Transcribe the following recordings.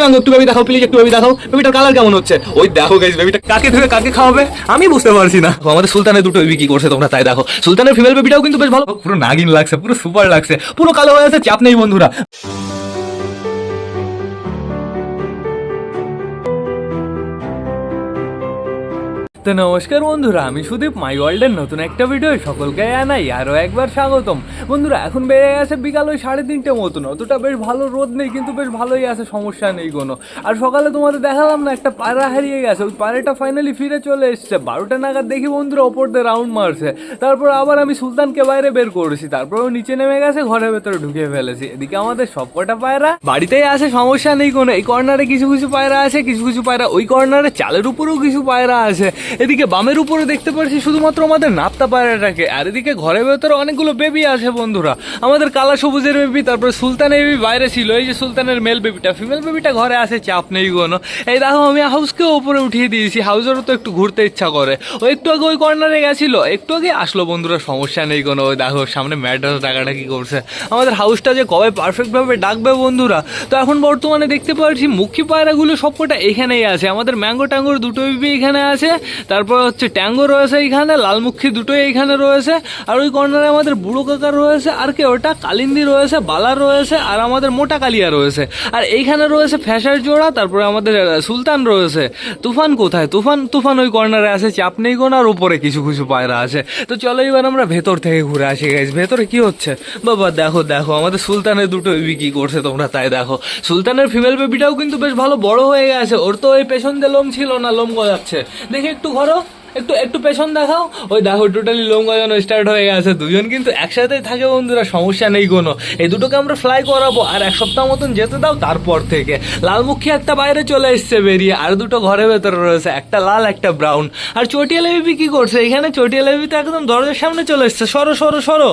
এবং একটু বেবি দেখাও প্লিজ একটু বেবি দেখাও। বেবিটার কালার কেমন হচ্ছে? ওই দেখো গাইজ বেবিটা কাকে ধরে কাকে খাওয়াবে? আমি বুঝতে পারছি না। আমাদের সুলতানের দুটো বেবি কি করছে তোমরা তাই দেখো। সুলতানের ফিমেল বেবিটাও কিন্তু বেশ ভালো। পুরো নাগিন লাগছে, পুরো সুপার লাগছে। পুরো কালো হয়ে আছে, চাপ নেই বন্ধুরা। তো নমস্কার বন্ধুরা, আমি সুদীপ মাই ওয়ার্ল্ডের নতুন একটা ভিডিও সকলকে জানাই আরও একবার স্বাগতম। বন্ধুরা, এখন বেড়ে গেছে বিকাল ওই সাড়ে তিনটে মতন। অতটা বেশ ভালো রোদ নেই, কিন্তু বেশ ভালোই আছে, সমস্যা নেই কোনো। আর সকালে তোমাদের দেখালাম না, একটা পায়রা হারিয়ে গেছে। ওই পায়রাটা ফাইনালি ফিরে চলে এসছে। বারোটা নাগাদ দেখি বন্ধুরা ওপর দিয়ে রাউন্ড মারছে। তারপর আবার আমি সুলতানকে বাইরে বের করেছি। তারপর ও নিচে নেমে গেছে, ঘরের ভেতরে ঢুকিয়ে ফেলেছি। এদিকে আমাদের সবকটা পায়রা বাড়িতেই আছে, সমস্যা নেই কোনো। এই কর্নারে কিছু কিছু পায়রা আছে, কিছু কিছু পায়রা ওই কর্নারে চালের উপরেও কিছু পায়রা আছে। এদিকে বামের উপরে দেখতে পাচ্ছি শুধুমাত্র আমাদের নাপ্তা পায়রাটাকে, আর এদিকে ঘরের ভেতরে অনেকগুলো বেবি আছে বন্ধুরা। আমাদের কালা সবুজের বেবি তারপরে সুলতানের বেবি বাইরে ছিল, এই যে সুলতানের মেল বেবিটা ফিমেল বেবিটা ঘরে আছে, চাপ নেই কোনো। এই দেখো, আমি হাউসকে উপরে উঠিয়ে দিয়েছি হাউসেরও তো একটু ঘুরতে ইচ্ছা করে। ও একটু আগে ওই কর্নারে গেছিল, একটু আগে আসলো বন্ধুরা, সমস্যা নেই কোনো। ওই দেখো, সামনে ম্যাড্রাস টাকাটা কি করছে। আমাদের হাউসটা যে কবে পারফেক্টভাবে ডাকবে বন্ধুরা, তো এখন বর্তমানে দেখতে পাচ্ছি মুখী পায়রাগুলো সবকটা এখানেই আছে। আমাদের ম্যাঙ্গো ট্যাঙ্গোর দুটো বেবি এখানে আছে তারপর হচ্ছে ট্যাঙ্গো রয়েছে এইখানে, লালমুখী দুটোই এইখানে রয়েছে, আর ওই কর্নারে আমাদের বুড়ো কাকার রয়েছে, আর কে ওটা? কালিন্দি রয়েছে, বালা রয়েছে, আর আমাদের মোটা কালিয়া রয়েছে। আর এইখানে রয়েছে ফ্যাশার জোড়া, তারপরে আমাদের সুলতান রয়েছে। তুফান কোথায়? তুফান তুফান ওই কর্নারে আছে, চাপ নেই কোনো আর উপরে কিছু কিছু পায়রা আছে। তো চলো এবার আমরা ভেতর থেকে ঘুরে আসি গাইজ ভেতরে কি হচ্ছে? বাবা, দেখো দেখো, আমাদের সুলতানের দুটো বেবি কি করছে তোমরা তাই দেখো। সুলতানের ফিমেল বেবিটাও কিন্তু বেশ ভালো বড় হয়ে গেছে, ওর তো ওই পেছন দিয়ে লোম ছিল না, লোম গজাচ্ছে। দেখি একটু করো। একটু একটু পেছন দেখাও। ওই দেখো টোটালি লোম গজানো স্টার্ট হয়ে গেছে। দুজন কিন্তু একসাথেই থাকে বন্ধুরা, সমস্যা নেই কোনো। এই দুটোকে আমরা ফ্লাই করাবো, আর এক সপ্তাহ মতন যেতে দাও তারপর থেকে। লালমুখী একটা বাইরে চলে এসছে বেরিয়ে, আর দুটো ঘরের ভেতরে রয়েছে, একটা লাল, একটা ব্রাউন আর চটিয়া লেবি কি করছে? এখানে চটিয়া বেবি তো একদম দরজার সামনে চলে এসছে। সরো সরো সরো।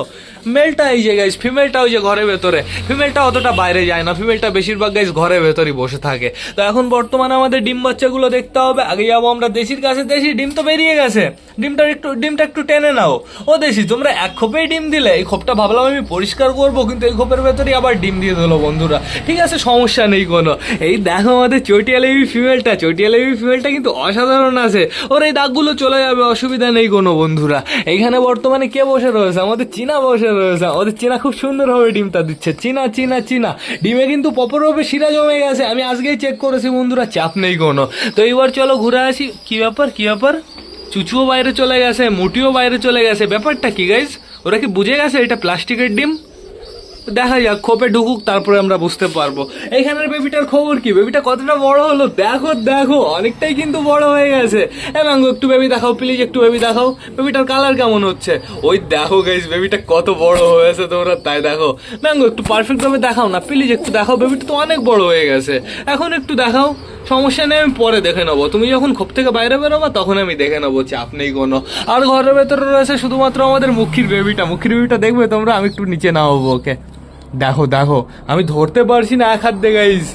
মেলটা এই যে গাইস ফিমেলটা ওই যে ঘরের ভেতরে। ফিমেলটা অতটা বাইরে যায় না। ফিমেলটা বেশিরভাগ গাইস ঘরের ভেতরেই বসে থাকে। তো এখন বর্তমানে আমাদের ডিম বাচ্চাগুলো দেখতে হবে। আগে যাব আমরা দেশির কাছে। দেশি ডিম তো বেরিয়ে গেছে ডিমটা একটু ডিমটা একটু টেনে নাও। ও দেশি, তোমরা এক খোপেই ডিম দিলে, এই খোপটা ভাবলাম আমি পরিষ্কার করব, কিন্তু এই খোপের ভেতরেই আবার ডিম দিয়ে দিলো বন্ধুরা। ঠিক আছে, সমস্যা নেই কোনো। এই দেখো আমাদের চটিয়ালেবি ফিমেলটা চটিয়ালেবি ফিমেলটা কিন্তু অসাধারণ আছে। ওর এই দাগগুলো চলে যাবে, অসুবিধা নেই কোনো বন্ধুরা। এইখানে বর্তমানে কে বসে রয়েছে? আমাদের চীনা বসে রয়েছে। আমাদের চীনা খুব সুন্দরভাবে ডিমটা দিচ্ছে। চীনা চীনা চীনা। ডিমে কিন্তু পপরভাবে শিরা জমে গেছে। আমি আজকেই চেক করেছি বন্ধুরা, চাপ নেই কোনো। তো এইবার চলো ঘুরে আসি। কী ব্যাপার কী ব্যাপার? চুচুও বাইরে চলে গেছে, মুটিও বাইরে চলে গেছে। ব্যাপারটা কি গাইজ ওরা কি বুঝে গেছে এটা প্লাস্টিকের ডিম? দেখা যাক, খোপে ঢুকুক, তারপরে আমরা বুঝতে পারব। এখানের বেবিটার খবর কি? বেবিটা কতটা বড় হলো? দেখো দেখো, অনেকটাই কিন্তু বড় হয়ে গেছে। এ ম্যাঙ্গো একটু বেবি দেখাও, প্লিজ, একটু বেবি দেখাও। বেবিটার কালার কেমন হচ্ছে? ওই দেখো গাইজ বেবিটা কত বড় হয়েছে তোমরা, তাই দেখো। ম্যাঙ্গো একটু পারফেক্ট ভাবে দেখাও না, প্লিজ, একটু দেখাও, বেবিটা তো অনেক বড় হয়ে গেছে। এখন একটু দেখাও, সমস্যা নেই, আমি পরে দেখে নেব। তুমি যখন খোপ থেকে বাইরে বেরোবা, তখন আমি দেখে নেব, চাপ নেই কোনো। আর ঘরের ভেতরে রয়েছে শুধুমাত্র আমাদের মুখির বেবিটা। মুখির বেবিটা দেখবে তোমরা, আমি একটু নিচে নামাবো ওকে দেখো দেখো, আমি ধরতে পারছি না এক হাত দিয়ে গাইজ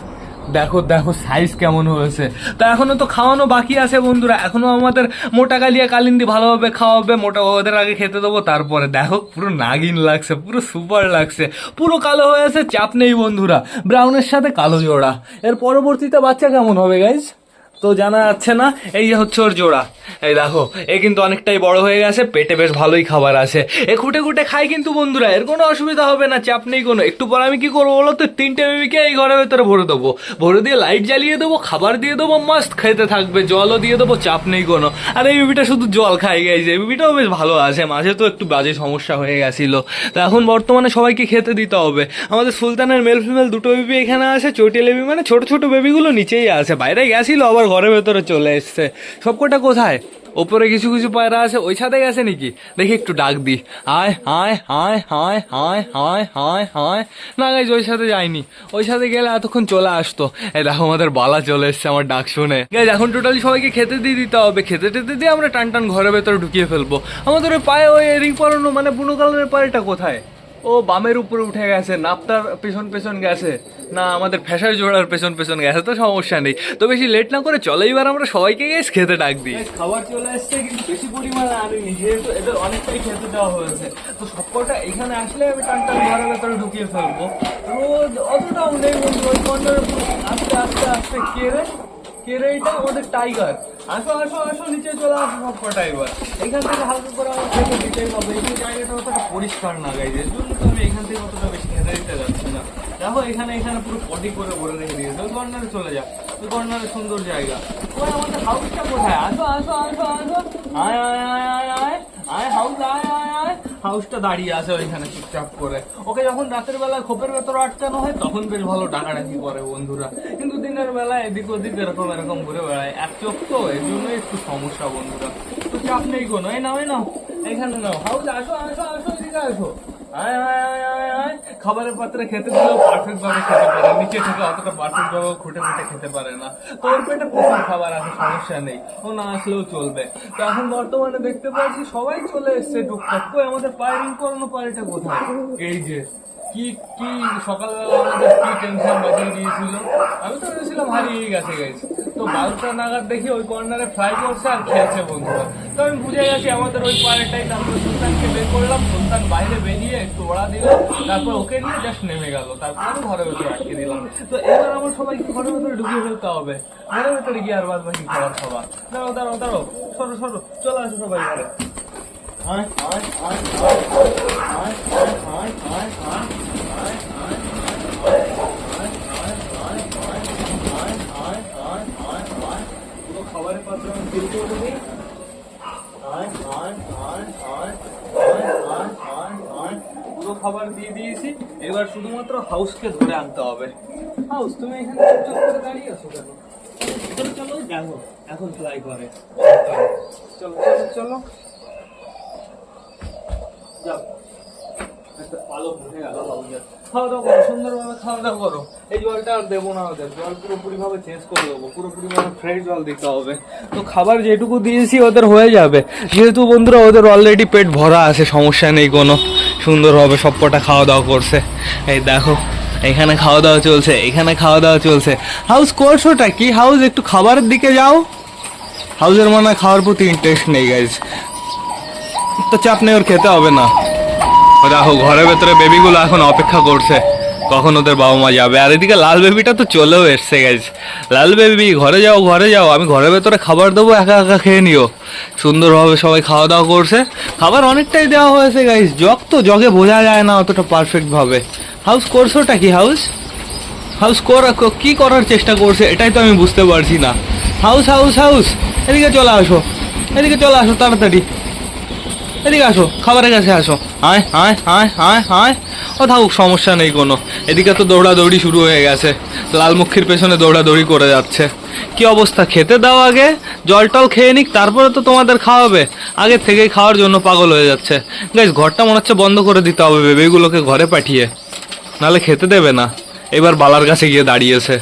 দেখো দেখো সাইজ কেমন হয়েছে। তা এখনও তো খাওয়ানো বাকি আছে, বন্ধুরা। এখনও আমাদের মোটা কালিয়া কালিন্দি ভালোভাবে খাওয়াবে, মোটা ওদের আগে খেতে দেবো, তারপরে দেখো, পুরো নাগিন লাগছে, পুরো সুপার লাগছে। পুরো কালো হয়েছে চাপ নেই, বন্ধুরা। ব্রাউনের সাথে কালো জোড়া। এর পরবর্তীতে বাচ্চা কেমন হবে গাইজ তো জানা যাচ্ছে না, এই যে হচ্ছে ওর জোড়া। এই দেখো, এ কিন্তু অনেকটাই বড় হয়ে গেছে, পেটে বেশ ভালোই খাবার আছে। এ খুঁটে খুঁটে খাই কিন্তু বন্ধুরা, এর কোনো অসুবিধা হবে না, চাপ নেই কোনো। একটু পর আমি কি করব বলো তো, তিনটে বেবিকে এই ঘরের ভেতরে ভরে দেবো। ভরে দিয়ে লাইট জ্বালিয়ে দেবো, খাবার দিয়ে দেবো মাস্ট খেতে থাকবে, জলও দিয়ে দেবো, চাপ নেই কোনো। আর এই বেবিটা শুধু জল খাই গেছে এই বেবিটাও বেশ ভালো আছে, মাঝে তো একটু বাজে সমস্যা হয়ে গেছিল। তো এখন বর্তমানে সবাইকে খেতে দিতে হবে। আমাদের সুলতানের মেল ফিমেল দুটো বেবি এখানে আছে চটিয়া বেবি মানে ছোট ছোট বেবিগুলো নিচেই আছে, বাইরে গেছিল, আবার ঘরের ভেতরে চলে এসছে। সবকটা কোথায়? ওপরে কিছু কিছু পায়রা আছে, ওই ছাদে গেছে নাকি? দেখি একটু ডাক দি। আয় হায় আয় আয় আয় আয় আয় আয়। না গাইজ, ওই সাথে যায়নি ওই সাথে গেলে এতক্ষণ চলে আসতো। এই দেখো, আমাদের বালা চলে এসছে আমার ডাক শুনে। গাইজ, এখন টোটালি সবাইকে খেতে দিয়ে দিতে হবে। খেতে টেতে দিয়ে আমরা টান টান ঘরের ভেতরে ঢুকিয়ে ফেলব। আমাদের ওই পায়ে ওই রিং পরানো মানে বুনো কালারের পায়েটা কোথায়? ও বামের উপরে উঠে গেছে নাপতার পেছন পেছন গেছে। না, আমাদের ফ্যাশার জোড়ার পেছন পেছন গেছে, তো সমস্যা নেই। তো বেশি লেট না করে চলো এবার আমরা সবাইকে গেস খেতে ডাক দিই। খাবার চলে আসছে, কিন্তু বেশি পরিমাণে আনিনি যেহেতু এদের অনেকটাই খেতে দেওয়া হয়েছে। তো সবকটা এখানে আসলে আমি টান টান ঘরের ভেতরে ঢুকিয়ে ফেলব। রোদ অতটাও নেই বন্ধু, ওই আস্তে আস্তে আস্তে কেড়ে কেড়ে এটা আমাদের টাইগার আসো আসো আসো, নিচে চলে আসো সব কটা এবার। এখান থেকে হালকা করে আমার থেকে দিতেই হবে। এই জায়গাটা অতটা পরিষ্কার না গাইজ এর জন্য তো আমি এখান থেকে অতটা বেশি খেতে দিতে যাচ্ছি না। দেখো, এখানে এখানে পুরো পটি করে ভরে রেখে দিয়েছে। ওই কর্নারে চলে যা। ওই কর্নারে সুন্দর জায়গা। ওই আমাদের হাউসটা কোথায়? আসো আসো আসো আসো। আয় আয় আয় আয় আয় আয়। হাউস আয় আয় আয়। হাউসটা দাঁড়িয়ে আছে ওইখানে চুপচাপ করে। ওকে যখন রাতের বেলা খোপের ভেতর আটকানো হয়, তখন বেশ ভালো ডাকাডাকি করে বন্ধুরা। কিন্তু দিনের বেলা এদিক ওদিক এরকম এরকম ঘুরে বেড়ায়। এক চোখ তো এই জন্যই একটু সমস্যা বন্ধুরা। তো চাপ নেই কোনো। এই নাও এই নাও। এখানে নাও। হাউস, আসো আসো আসো, এদিকে আসো। খাবারের পাত্রে খেতে দিলেও পারফেক্ট ভাবে খেতে পারে। নিচে থেকে অতটা পারফেক্ট ভাবে খুঁটে খুঁটে খেতে পারে না। তো ওর পেটে প্রচুর খাবার আছে, সমস্যা নেই। ও না আসলেও চলবে। তো এখন বর্তমানে দেখতে পাচ্ছি সবাই চলে এসছে টুকটাক। কই, আমাদের পায়রিং করানো পায়রিটা কোথায়? এই যে, কি কি, সকালবেলা আমাদের কি টেনশন বাজিয়ে দিয়েছিল? আমি তো ভেবেছিলাম হারিয়ে গেছে গেছে তো বারোটা নাগাদ দেখি ওই কর্নারে ফ্রাই করছে আর খেয়েছে বন্ধুরা। তো আমি বুঝে গেছি আমাদের ওই পায়েরটাই তারপর সুলতানকে বের করলাম সুলতান বাইরে বেরিয়ে একটু ওড়া দিল তারপর ওকে নিয়ে জাস্ট নেমে গেল তারপর আমি ঘরের ভেতরে আটকে দিলাম তো এবার আমার সবাইকে ঘরের ভেতরে ঢুকিয়ে ফেলতে হবে ঘরের ভেতরে গিয়ে আর বাদ বাকি খাবার খাবার দাঁড়াও দাঁড়াও দাঁড়াও সরো সরো চলে আসো সবাই ঘরে আয় আয় আয় আয় আয় আয় আয় আয় আয় পুরো খাবারের পাত্র আমি ফিল করে দিই খাবার দিয়ে দিয়েছি। এবার শুধুমাত্র হাউসকে ধরে আনতে হবে। হাউস তুমি এখানে দাঁড়িয়ে আছো কেন? চলো এখন ফ্লাই করে। চলো চলো সুন্দরভাবে করো। এই জলটা আর দেবো না ওদের। জল পুরোপুরি ভাবে চেঞ্জ করে দেবো। পুরোপুরি ভাবে ফ্রেশ জল দিতে হবে। তো খাবার যেটুকু দিয়েছি ওদের হয়ে যাবে। যেহেতু বন্ধুরা, ওদের অলরেডি পেট ভরা আছে, সমস্যা নেই কোনো। সুন্দরভাবে সবকটা খাওয়া দাওয়া করছে। এই দেখো, এখানে খাওয়া দাওয়া চলছে, এখানে খাওয়া দাওয়া চলছে। হাউস করছোটা কি? হাউস, একটু খাবারের দিকে যাও। হাউসের মনে খাওয়ার প্রতি ইন্টারেস্ট নেই গাইজ তো চাপ নেই, ওর খেতে হবে না। দেখো ঘরের ভেতরে বেবিগুলো এখন অপেক্ষা করছে। কখন ওদের বাবা মা যাবে? আর এদিকে লাল বেবিটা তো চলেও এসছে গেছে লাল বেবি, ঘরে যাও ঘরে যাও। আমি ঘরের ভেতরে খাবার দেবো, একা একা খেয়ে নিও। সুন্দরভাবে সবাই খাওয়া দাওয়া করছে। খাবার অনেকটাই দেওয়া হয়েছে গাইস জগ তো জগে বোঝা যায় না অতটা পারফেক্টভাবে হাউস করছোটা কি হাউস হাউস করা, কি করার চেষ্টা করছে, এটাই তো আমি বুঝতে পারছি না। হাউস হাউস হাউস এদিকে চলে আসো। এদিকে চলে আসো, তাড়াতাড়ি। এদিকে আসো খাবারের কাছে আসো। আয় আয় আয় আয় আয় ও থাকুক সমস্যা নেই কোনো। এদিকে তো দৌড়াদৌড়ি শুরু হয়ে গেছে। লালমুখির পেছনে দৌড়াদৌড়ি করে যাচ্ছে। কি অবস্থা? খেতে দাও আগে জল টল খেয়ে নিক তারপরে তো তোমাদের খাওয়াবে। আগে থেকেই খাওয়ার জন্য পাগল হয়ে যাচ্ছে। গাইজ ঘরটা মনে হচ্ছে বন্ধ করে দিতে হবে বেবিগুলোকে ঘরে পাঠিয়ে। নাহলে খেতে দেবে না। এবার বালার কাছে গিয়ে দাঁড়িয়েছে।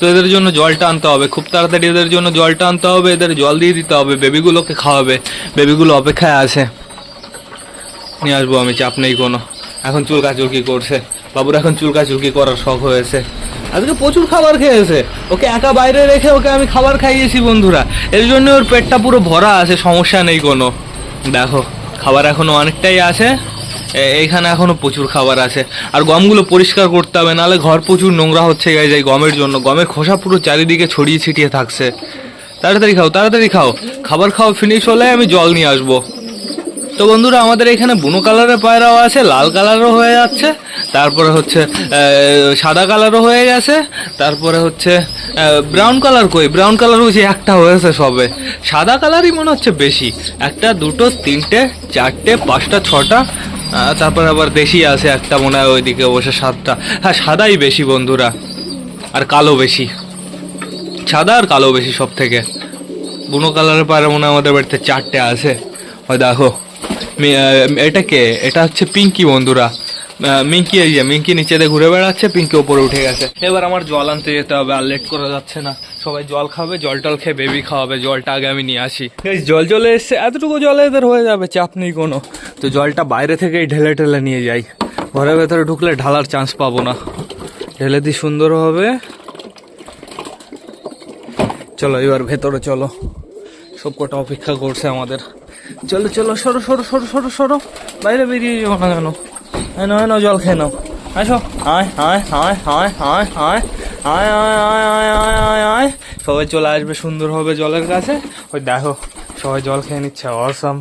তো এদের জন্য জলটা আনতে হবে। খুব তাড়াতাড়ি এদের জন্য জলটা আনতে হবে এদের জল দিয়ে দিতে হবে। বেবিগুলোকে খাওয়াবে। বেবিগুলো অপেক্ষায় আছে। নিয়ে আসব আমি, চাপ নেই কোনো। এখন চুলকাচুলকি করছে। বাবুর এখন চুলকাচুলকি করার শখ হয়েছে। আজকে প্রচুর খাবার খেয়েছে। ওকে একা বাইরে রেখে ওকে আমি খাবার খাইয়েছি, বন্ধুরা। এর জন্য ওর পেটটা পুরো ভরা আছে, সমস্যা নেই কোনো। দেখো, খাবার এখনও অনেকটাই আছে। এইখানে এখনও প্রচুর খাবার আছে। আর গমগুলো পরিষ্কার করতে হবে, নাহলে ঘর প্রচুর নোংরা হচ্ছে গাই যায় গমের জন্য। গমের খোসা পুরো চারিদিকে ছড়িয়ে ছিটিয়ে থাকছে। তাড়াতাড়ি খাও তাড়াতাড়ি খাও। খাবার খাওয়া ফিনিশ হলে আমি জল নিয়ে আসব। তো বন্ধুরা, আমাদের এখানে বুনো কালারের পায়রাও আছে, লাল কালারও হয়ে যাচ্ছে, তারপরে হচ্ছে সাদা কালারও হয়ে গেছে, তারপরে হচ্ছে ব্রাউন কালার কই? ব্রাউন কালার হচ্ছে একটা হয়েছে সবে। সাদা কালারই মনে হচ্ছে বেশি। একটা, দুটো, তিনটে, চারটে, পাঁচটা, ছটা তারপরে আবার দেশি আছে, একটা মনে হয় ওইদিকে বসে সাতটা। হ্যাঁ সাদাই বেশি বন্ধুরা, আর কালো বেশি। সাদা আর কালো বেশি সব থেকে বুনো কালারের পায়রা মনে হয় আমাদের বাড়িতে চারটে আছে। ওই দেখো। এটা কে এটা হচ্ছে পিঙ্কি বন্ধুরা। মিঙ্কি এই যে, মিঙ্কি দিয়ে ঘুরে বেড়াচ্ছে, পিঙ্কি ওপরে উঠে গেছে। এবার আমার জল আনতে যেতে হবে, আর লেট করা যাচ্ছে না। সবাই জল খাবে, জল টল খেয়ে বেবি খাওয়াবে, জলটা আগে আমি নিয়ে আসি। জল চলে এসছে, এতটুকু জলে এদের হয়ে যাবে, চাপ নেই কোনো। তো জলটা বাইরে থেকেই ঢেলে ঢেলে নিয়ে যাই। ঘরের ভেতরে ঢুকলে ঢালার চান্স পাবো না। ঢেলে দিই সুন্দর হবে চলো, এবার ভেতরে চলো। সব কটা অপেক্ষা করছে আমাদের। চলো চলো সরো সরো সরো সরো সরো বাইরে বেরিয়ে যাব না কেন হ্যাঁ নয় নাও জল খেয়ে নাও আসো আয় আয় আয় আয় আয় আয় আয় আয় আয় আয় আয় আয় আয় সবাই চলে আসবে সুন্দর হবে জলের কাছে ওই দেখো সবাই জল খেয়ে নিচ্ছে অসম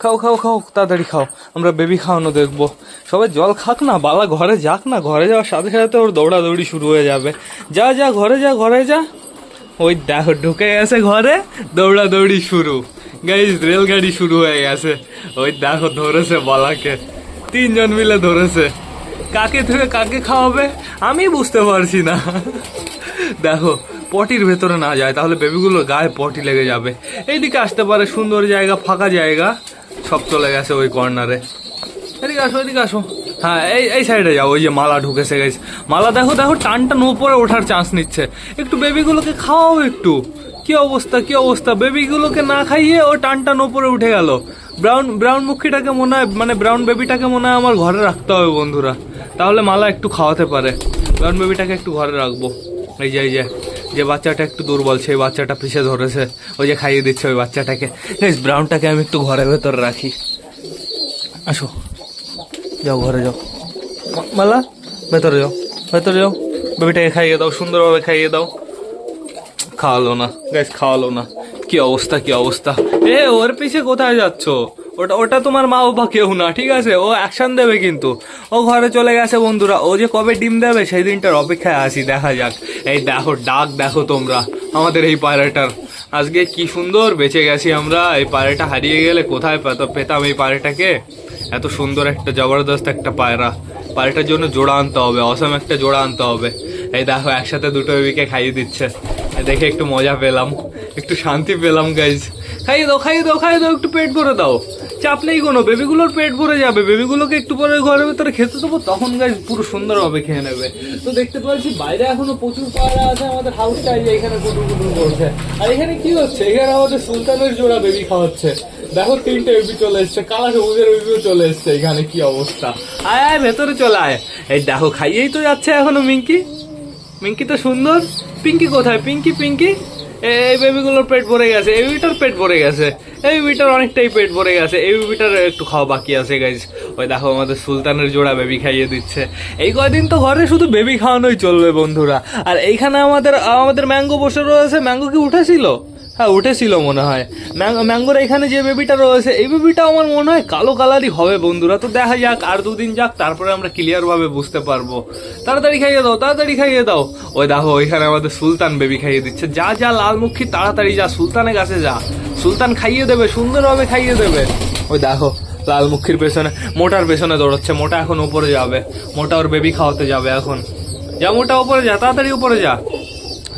খাও খাও খাও তাড়াতাড়ি খাও আমরা বেবি খাওয়ানো দেখব সবাই জল খাক না বালা ঘরে যাক না ঘরে যাওয়ার সাথে সাথে ওর দৌড়াদৌড়ি শুরু হয়ে যাবে যা যা ঘরে যা ঘরে যা ওই দেখো ঢুকে গেছে ঘরে দৌড়াদৌড়ি শুরু গাইজ, রেলগাড়ি শুরু হয়ে গেছে। ওই দেখো, ধরেছে বালাকে। তিনজন মিলে ধরেছে। কাকে থেকে কাকে খাওয়াবে, আমি বুঝতে পারছি না। দেখো, পটির ভেতরে না যায়, তাহলে বেবিগুলো গায়ে পটি লেগে যাবে। এইদিকে আসতে পারে, সুন্দর জায়গা, ফাঁকা জায়গা। সব চলে গেছে ওই কর্নারে এদিকে আসো এদিকে আসো। হ্যাঁ এই এই সাইডে যাও, ওই যে মালা ঢুকেছে গেছে মালা, দেখো দেখো টান টান উপরে ওঠার চান্স নিচ্ছে। একটু বেবিগুলোকে খাওয়াও একটু। কি অবস্থা কি অবস্থা? বেবিগুলোকে না খাইয়ে ও টান টান উপরে উঠে গেল। ব্রাউন ব্রাউন মুখিটাকে মনে হয় মানে ব্রাউন বেবিটাকে মনে হয় আমার ঘরে রাখতে হবে বন্ধুরা। তাহলে মালা একটু খাওয়াতে পারে। ব্রাউন বেবিটাকে একটু ঘরে রাখব। এই যে এই যে যে বাচ্চাটা একটু দুর্বল, সেই বাচ্চাটা পিছে ধরেছে। ওই যে খাইয়ে দিচ্ছে ওই বাচ্চাটাকে। ব্রাউনটাকে আমি একটু ঘরের ভেতরে রাখি। আসো। যাও ঘরে যাও। মালা, ভেতরে যাও ভেতরে যাও। বেবিটাকে খাইয়ে দাও, সুন্দরভাবে খাইয়ে দাও। খাওয়ালো না। গ্যাস খাওয়ালো না। কি অবস্থা কি অবস্থা? এ, ওর পিছে কোথায় যাচ্ছ? ওটা ওটা তোমার মা বাবা কেউ না, ঠিক আছে? ও অ্যাকশন দেবে কিন্তু। ও ঘরে চলে গেছে, বন্ধুরা। ও যে কবে ডিম দেবে, সেই দিনটার অপেক্ষায় আসি দেখা যাক। এই দেখো, ডাক দেখো তোমরা, আমাদের এই পায়রাটার। আজকে কি সুন্দর, বেঁচে গেছি আমরা। এই পায়রাটা হারিয়ে গেলে কোথায় পেতাম এই পায়রাটাকে? এত সুন্দর একটা জবরদস্ত একটা পায়রা। পায়রাটার জন্য জোড়া আনতে হবে অসম একটা জোড়া আনতে হবে। এই দেখো, একসাথে দুটো বেবিকে খাইয়ে দিচ্ছে। দেখে একটু মজা পেলাম, একটু শান্তি পেলাম গাইজ খাইয়ে দাও খাইয়ে দাও খাইয়ে দাও, একটু পেট ভরে দাও। চাপ নেই কোনো বেবিগুলোর পেট ভরে যাবে। বেবিগুলোকে একটু পরে ঘরের ভেতরে খেতে দেবো, তখন গাইজ পুরো সুন্দরভাবে খেয়ে নেবে। তো দেখতে পাচ্ছি, বাইরে এখনও প্রচুর পায়রা আছে, আমাদের হাউস যে এখানে কুটুর কুটুর করছে। আর এখানে কি হচ্ছে? এখানে আমাদের সুলতানের জোড়া বেবি খাওয়াচ্ছে। দেখো তিনটে বেবি চলে এসছে, কালা সবুজের বেবিও চলে এসছে, এখানে কি অবস্থা? আয় আয়, ভেতরে চলে আয়। এই দেখো, খাইয়েই তো যাচ্ছে এখনও মিঙ্কি। মিঙ্কি তো সুন্দর। পিঙ্কি কোথায়? পিঙ্কি পিঙ্কি? এই বেবিগুলোর পেট ভরে গেছে, এই বেবিটার পেট ভরে গেছে। এই বেবিটার অনেকটাই পেট ভরে গেছে। এই বেবিটার একটু খাওয়া বাকি আছে গাইজ ওই দেখো, আমাদের সুলতানের জোড়া বেবি খাইয়ে দিচ্ছে। এই কয়দিন তো ঘরে শুধু বেবি খাওয়ানোই চলবে, বন্ধুরা। আর এইখানে আমাদের আমাদের ম্যাঙ্গো বসে রয়েছে। ম্যাঙ্গো কি উঠেছিল? হ্যাঁ উঠেছিল মনে হয়। ম্যাঙ্গোর এখানে যে বেবিটা রয়েছে, এই বেবিটা আমার মনে হয় কালো কালারই হবে বন্ধুরা। তো দেখা যাক, আর দুদিন যাক, তারপরে আমরা ক্লিয়ারভাবে বুঝতে পারব। তাড়াতাড়ি খাইয়ে দাও, তাড়াতাড়ি খাইয়ে দাও। ওই দেখো, ওইখানে আমাদের সুলতান বেবি খাইয়ে দিচ্ছে। যা যা, লালমুখী, তাড়াতাড়ি যা, সুলতানের কাছে যা। সুলতান খাইয়ে দেবে, সুন্দরভাবে খাইয়ে দেবে। ওই দেখো, লালমুখীর পেছনে, মোটার পেছনে দৌড়চ্ছে। মোটা এখন উপরে যাবে। মোটা ওর বেবি খাওয়াতে যাবে এখন। যা, মোটা উপরে যা, তাড়াতাড়ি উপরে যা।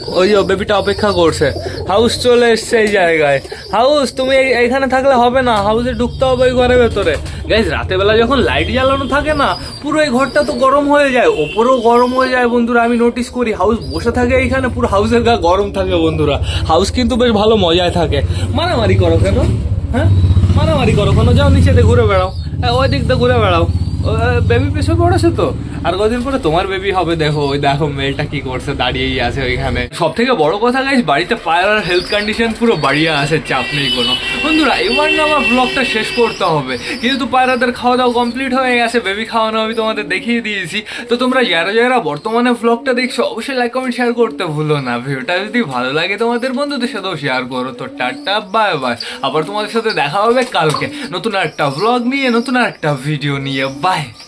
ওই যে বেবিটা অপেক্ষা করছে। হাউস চলে এসছে এই জায়গায়। হাউস তুমি এই- এইখানে থাকলে হবে না। হাউসে ঢুকতে হবে ওই ঘরের ভেতরে। গাইজ রাতের বেলা যখন লাইট জ্বালানো থাকে না পুরো এই ঘরটা তো গরম হয়ে যায়। ওপরেও গরম হয়ে যায় বন্ধুরা আমি নোটিস করি। হাউস বসে থাকে এইখানে পুরো হাউসের গা গরম থাকে বন্ধুরা। হাউস কিন্তু বেশ ভালো মজায় থাকে। মারামারি করো কেন? হ্যাঁ? মারামারি করো কেন? যাও নিচেতে ঘুরে বেড়াও। হ্যাঁ, ওই দিক দিয়ে ঘুরে বেড়াও। বেবি পেছনে পড়েছে তো? আর কদিন পরে তোমার বেবি হবে, দেখো, ওই দেখো মেয়েটা কি করছে, দাঁড়িয়েই আছে ওইখানে। সব থেকে বড় কথা গাইজ বাড়িতে পায়রার হেলথ কন্ডিশন পুরো বাড়িয়ে আছে, চাপ নেই কোনো। বন্ধুরা, এবার না আমার ব্লগটা শেষ করতে হবে। যেহেতু পায়রাদের খাওয়া দাওয়া কমপ্লিট হয়ে গেছে বেবি খাওয়ানো আমি তোমাদের দেখিয়ে দিয়েছি। তো তোমরা যারা যারা বর্তমানে ব্লগটা দেখছ, অবশ্যই লাইক কমেন্ট শেয়ার করতে ভুলো না। ভিডিওটা যদি ভালো লাগে তোমাদের বন্ধুদের সাথেও শেয়ার করো। তো টাটা বাই বাই আবার তোমাদের সাথে দেখা হবে কালকে। নতুন একটা ব্লগ নিয়ে, নতুন একটা ভিডিও নিয়ে। Bye life.